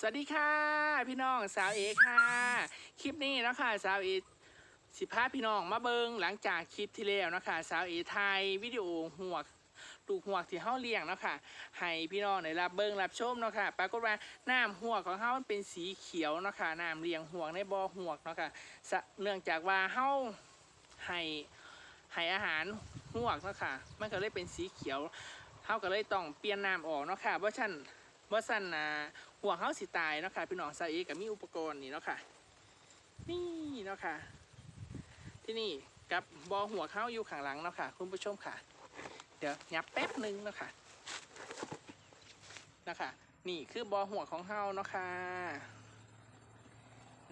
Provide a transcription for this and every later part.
สวัสดีค่ะ พี่น้องสาวเอค่ะ คลิปนี้นะคะสาวเอสิพาพี่น้องมาเบิงหลังจากคลิปที่แล้วนะคะสาวเอไทยวิดีโอหัวลูกหัวที่เฮาเลี้ยงเนาะค่ะให้พี่น้องได้รับเบิงรับชมเนาะค่ะปรากฏว่าน้ำหัวของเฮามันเป็นสีเขียวเนาะค่ะน้ำเลี้ยงหัวในบ่อหัวเนาะค่ะเนื่องจากว่าเฮาให้ให้อาหารหัวเนาะค่ะมันก็เลยเป็นสีเขียวเฮาก็เลยต้องเปลี่ยนน้ำออกเนาะค่ะเพราะฉะนั้น ว่าสั้นนะหัวเขาสิตายเนาะค่ะพี่น้องซาเอกับมีอุปกรณ์นี่เนาะค่ะ นี่เนาะค่ะ ที่นี่กับบอหัวเขาอยู่ข้างหลังเนาะค่ะ คุณผู้ชมค่ะ เดี๋ยวยับแป๊บหนึ่งเนาะค่ะนะคะนี่คือบอหัวของเฮาเนาะค่ะ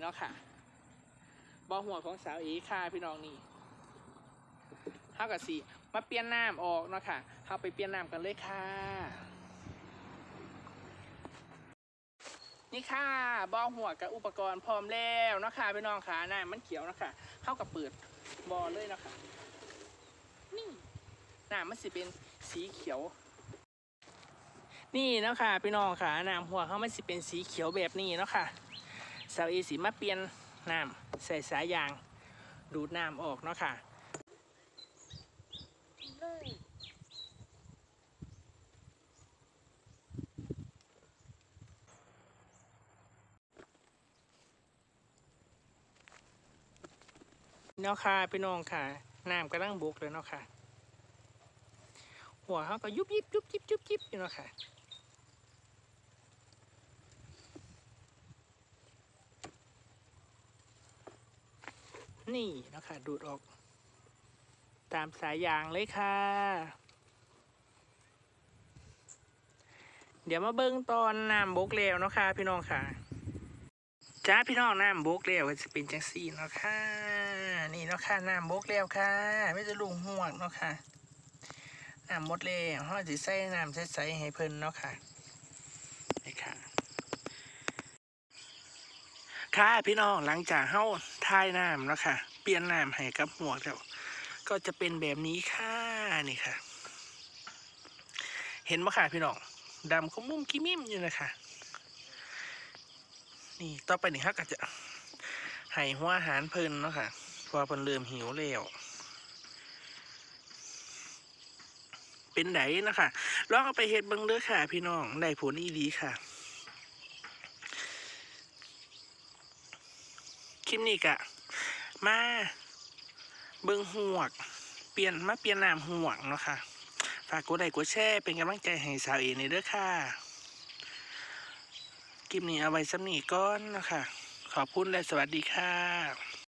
เนาะค่ะบอหัวของสาวเอค่ะพี่น้องนี่เฮากับสีมาเปลี่ยนน้ำออกเนาะค่ะเฮาไปเปลี่ยนน้ำกันเลยค่ะ นี่ค่ะบอหัวกับอุปกรณ์พร้อมแล้วนะคะพี่น้องค่ะน้ำมันเขียวนะคะเข้ากับเปิดบอเลยนะคะนี่น้ำมันสิเป็นสีเขียว นี่นะคะพี่น้องค่ะน้ำหัวเขามันสิเป็นสีเขียวแบบนี้นะคะสาวเอสีมาเปลี่ยนน้ำใส่สายยางดูดน้ำออกเนาะค่ะ เนาะค่ะพี่น้องค่ะน้ำกำลังบุกเลยเนาะค่ะ หัวเขาก็ยุบยิบยุบยิบยุบยิบอยู่เนาะค่ะนี่เนาะคะดูดออก ตามสายยางเลยค่ะ เดี๋ยวมาเบิ้งตอนน้ำบกแล้วเนาะค่ะพี่น้องค่ะ จ้าพี่น้องน้ำบกแล้วจะเป็นจังสี่เนาะค่ะ นี่เนาะค่ะน้ำบกแล้วค่ะไม่จะลุงห่วงเนาะค่ะน้ำหมดแล้วเราจะใส่น้ำใสๆให้เพิ่นเนาะค่ะนี่ค่ะ ค่ะพี่น้องหลังจากเฮาทายน้ำแล้วค่ะ เปลี่ยนน้ำให้กับหัวแล้วก็จะเป็นแบบนี้ค่ะนี่ค่ะ เห็นไหมค่ะพี่น้องดำขมุ้มกิมิมอยู่นะคะนี่ต่อไปนี่ฮะก็จะให้หัวอาหารเพิ่นเนาะค่ะ พอเพิ่นเริ่มหิวแล้วเป็นไดนะคะลองเอาไปเฮ็ดเบิ่งเด้อค่ะ พี่น้องได้ผลอีดีค่ะ คลิปนี้กะ มาเบิ่งหวก เปลี่ยนมาเปลี่ยนน้ำหวกเนาะค่ะฝากกดไลค์กดแชร์เป็นกำลังใจให้สาวเอในเด้อค่ะ คลิปนี้เอาไว้สำนีก้อนนะคะขอบคุณและสวัสดีค่ะ